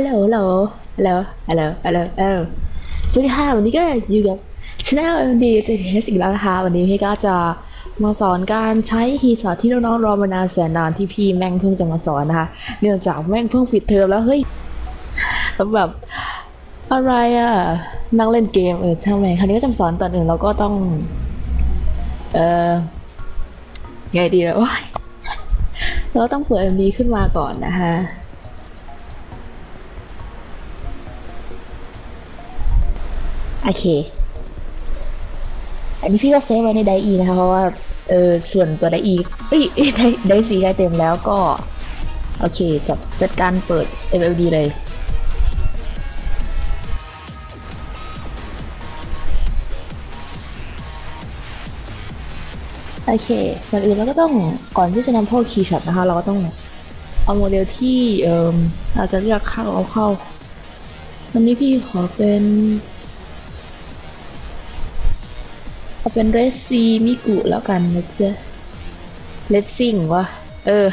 ฮัลโหลฮัลโหลฮัลโหลฮัลโหลฮัลโหลฮัลโหลสวัสดีค่ะวันนี้ก็อยู่กับช anel MD จะเฮสอีกแล้วนะคะ วันนี้พี่ก็จะมาสอนการใช้คีย์ช็อตที่น้องๆรอมานานแสนนานที่พี่แม่งเพิ่งจะมาสอนนะคะ เนื่องจากแม่งเพิ่งปิดเทอมแล้วเฮ้ยแล้วแบบอะไรอะนั่งเล่นเกมเออช่างแม่งคราวนี้ก็จะสอนตอนอื่นเราก็ต้อง เออไงดีอะว้ายเราต้องเปิด MD ขึ้นมาก่อนนะคะ โอเค อันนี้พี่ก็เซฟไว้ในไดอีนะคะ เพราะว่า เออ ส่วนตัวไดอีเอ้ยไดไดสีใกล้เต็มแล้วก็ โอเค จัดจัดการเปิด MLD เลย โอเคก่อนอื่นเราก็ต้อง ก่อนที่จะนำเข้าคีย์ช็อตนะคะ เราก็ต้องเอาโมเดลที่ เอ่อเราจะเลือกเข้าเอาเข้า วันนี้พี่ขอเป็น เอาเป็นเรสซีมิกุแล้วกันนะจ๊เลสซิ่งวะ เออ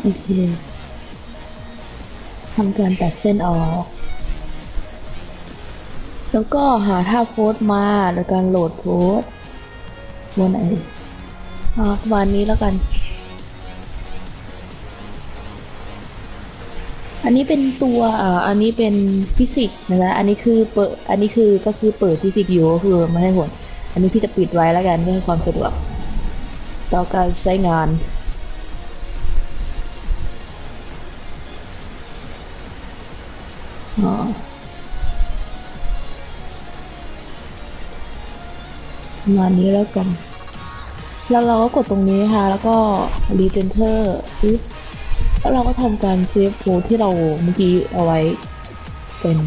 โอเคทำการตัดเส้นออก แล้วก็หาท่าโพสมาโดยการโหลดโพสต์วันไหนอ่าวันนี้แล้วกัน อันนี้เป็นตัวอ่าอันนี้เป็นฟิสิกส์นะคะอันนี้คือเปิดอันนี้คือก็คือเปิดฟิสิกส์อยู่ก็คือไม่ให้ผลอันนี้พี่จะปิดไว้แล้วกันเพื่อความสะดวกต่อการใช้งานอ๋อประมาณนี้แล้วกัน แล้วเราก็กดตรงนี้ค่ะ แล้วก็รีเจนเทอร์ปึ๊บ แล้วเราก็ทำการเซฟโพที่เราเมื่อกี้เอาไว้เป็น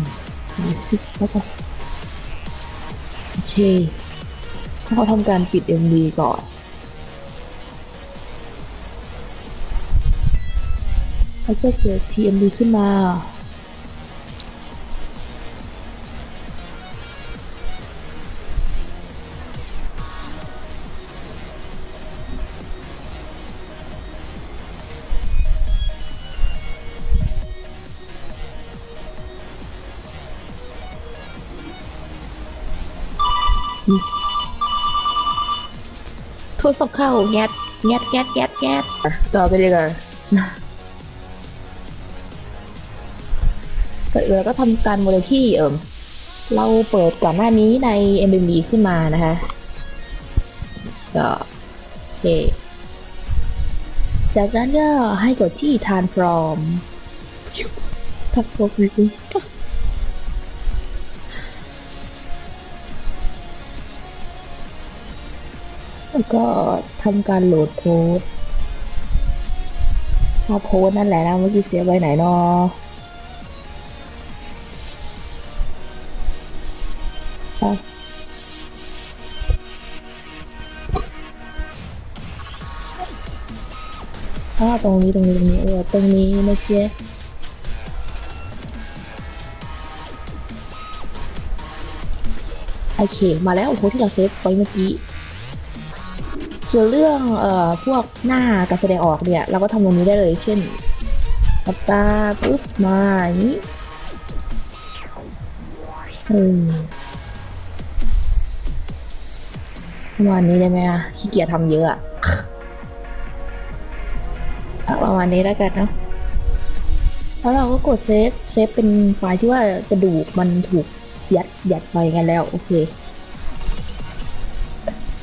สิบแล้วก็โอเคเขาทำการปิด MD ก่อนแล้วจะเกิด TMD ขึ้นมา ทรศัพท์เข้าแงดแงดแงดแงดแงดต่อไปเลยกันก่อนอื่นเราก็ทำการโมเดลที่เอิมเราเปิดก่อนหน้านี้ใน MMB ขึ้นมานะคะก็โอเคจากนั้นก็ให้กดที่ transform ทักโปรฟิล แล้วก็ทำการโหลดโพสถ้าโพสนั่นแหละนะเมื่อกี้เสียไว้ไหนเนาะอะอ่าตรงนี้ตรงนี้ตรงนี้เออตรงนี้นะเจ๊โอเค มาแล้วโอ้โหที่เราเซฟไว้เมื่อกี้ ส่วนเรื่องเอ่อพวกหน้าการแสดงออกเนี่ยเราก็ทำตรงนี้ได้เลยเช่นปากกาปุ๊บมาอย่างนี้เออประมาณนี้ได้ไหมอะขี้เกียจทำเยอะอะประมาณนี้แล้วกันเนาะแล้วเราก็กดเซฟ เซฟเป็นไฟล์ที่ว่ากระดูกมันถูกยัดยัดไปกันแล้ว โอเค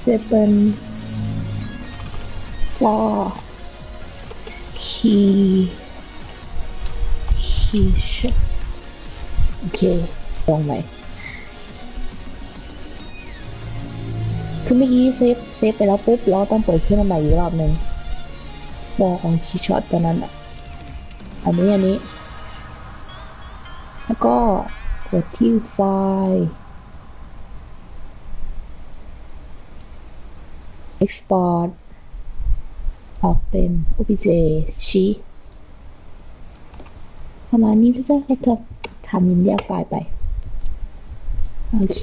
เซฟเป็น for key key ship โอเคลองไหมคือเมื่อกี้เซฟเซฟไปแล้วปุ๊บเราต้องเปิดขึ้นมาใหม่อีกรอบหนึ่ง for ของ key shot ตัวนั้นอะ อันนี้อันนี้ แล้วก็กดที่ไฟล์ export ออกเป็น obj ชี้ประมาณนี้ก็จะก็จะทำยินแยกไฟล์ไป โอเค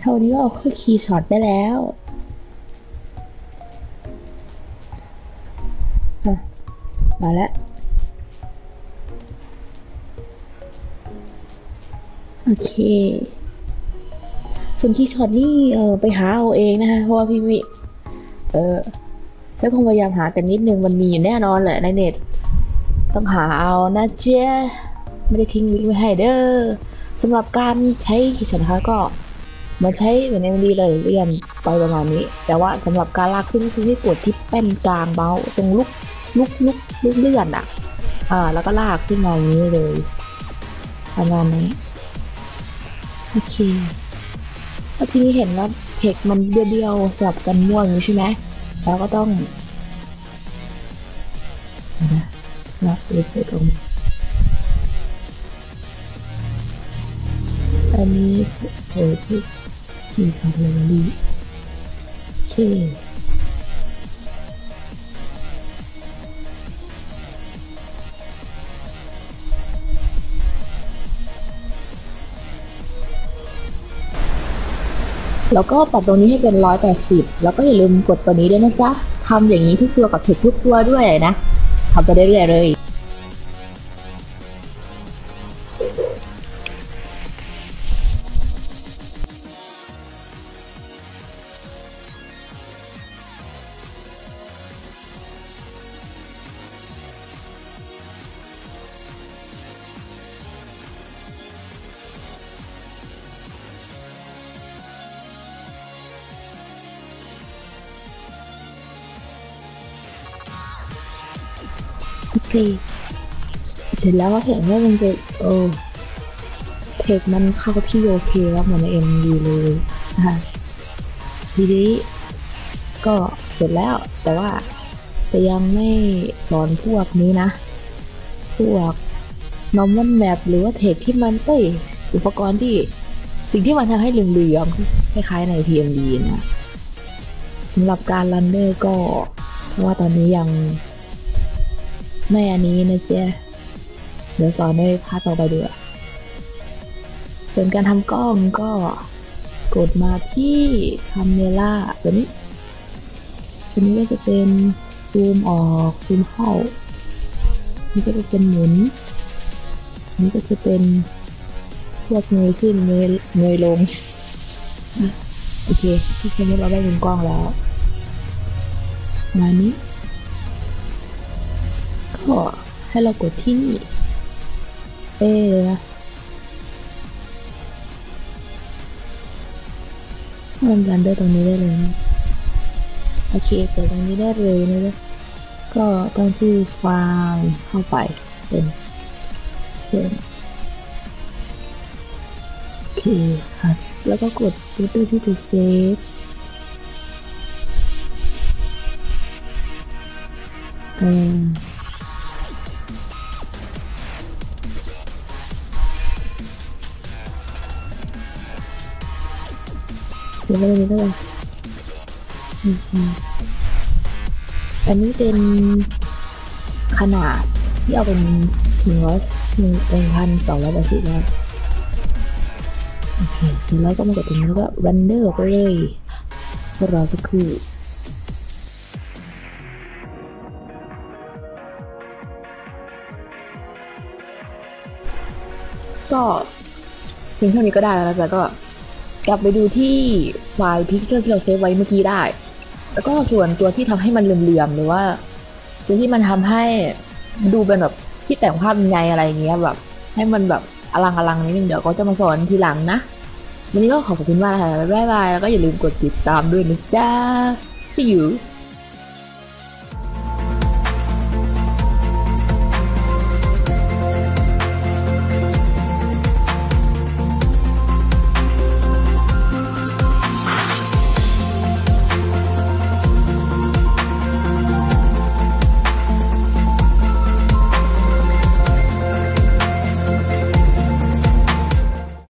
เท่านี้ก็เอาเข้าคีย์ช็อตได้แล้วมาแล้ว โอเค ส่วนคีย์ช็อตนี่เออไปหาเอาเองนะคะ เพราะว่าพี่มิเออ ฉันคงพยายามหากันนิดนึงมันมีอยู่แน่นอนแหละในเน็ต ต้องหาเอานะเจ๊ไม่ได้ทิ้งลิงก์ไว้ให้เด้อสำหรับการใช้คีช็อตนะคะก็มันใช้เหมือนในมันดีเลยเรียนไปประมาณนี้ แต่ว่าสำหรับการลากขึ้นคือให้กดที่แป้นกลางเมาตรงลูกลูกลูกลูกเลื่อนอะอ่าแล้วก็ลากขึ้นมาอย่างนี้เลยประมาณนี้โอเคแล้วทีนี้เห็นว่าเทคมันเบี้ยวๆสลับกันม่วงนี้ใช่ไหม แล้วก็ต้องเดี๋ยวนะนับเลตรงอันนี้เออที่ที่สองเลยดีโอเค แล้วก็ปรับตรงนี้ให้เป็น 180 แล้วก็อย่าลืมกดตัวนี้ด้วยนะจ๊ะทำอย่างนี้ทุกตัวกับเทคทุกตัวด้วยนะทำไปได้เรื่อยๆเลย โอเคเสร็จแล้วก็เห็นว่ามันจะเออเทคมันเข้าที่โอเคแล้วเหมือนในเอ็มดีเลยนะคะทีนี้ก็เสร็จแล้วแต่ว่าจะยังไม่สอนพวกนี้นะ พวก normal map หรือว่าเทคที่มันเอ้ยอุปกรณ์ที่สิ่งที่มันทำให้เหลืองๆคล้ายๆใน TMD นะสำหรับการรันเดอร์ก็เพราะว่าตอนนี้ยัง ไม่อันนี้นะเจ๊เดี๋ยวสอนในพาร์ทต่อไปดีกว่าส่วนการทำกล้องก็กดมาที่คาเมล่าตัวนี้ ตัวนี้ก็จะเป็นซูมออกซูมเข้า นี่ก็จะเป็นหมุน นี่ก็จะเป็นพวกเงยขึ้นเงยเงยลง โอเคที่สมมติเราได้มุมกล้องแล้วมานี้ ก็ให้เรากดที่นี่เอ้เลยนะมันรันเดอร์ตรงนี้ได้เลยนะโอเคเปิดตรงนี้ได้เลยนะจ๊ะก็ตั้งชื่อไฟล์เข้าไปเป็นเช่นโอเคค่ะแล้วก็กดฟิลเตอร์ที่จะเซฟเออ ยวไปเลยก็เลยอืมอืมอันนี้เป็นขนาดที่เอาเป็นหนึ่งร้อยหนึ่งเป็นพันสองร้อยแปดสิบแล้วโอเคเสร็จแล้วก็มากดตรงนี้แล้วก็ render ไปเลยก็รอสักครู่ก็เพียงเท่านี้ก็ได้แล้วแต่ก็ กลับไปดูที่ไฟล์พิกเจอร์ที่เราเซฟไว้เมื่อกี้ได้ แล้วก็ส่วนตัวที่ทำให้มันเหลื่อมๆหรือว่าตัวที่มันทำให้ดูเป็นแบบที่แต่งภาพยังไงอะไรเงี้ยแบบ ให้มันแบบอลังอลังนิดนึงเดี๋ยวก็จะมาสอนทีหลังนะวันนี้ก็ขอบคุณมากค่ะบ๊ายบายแล้วก็อย่าลืมกดติดตามด้วยนะจ๊ะ see you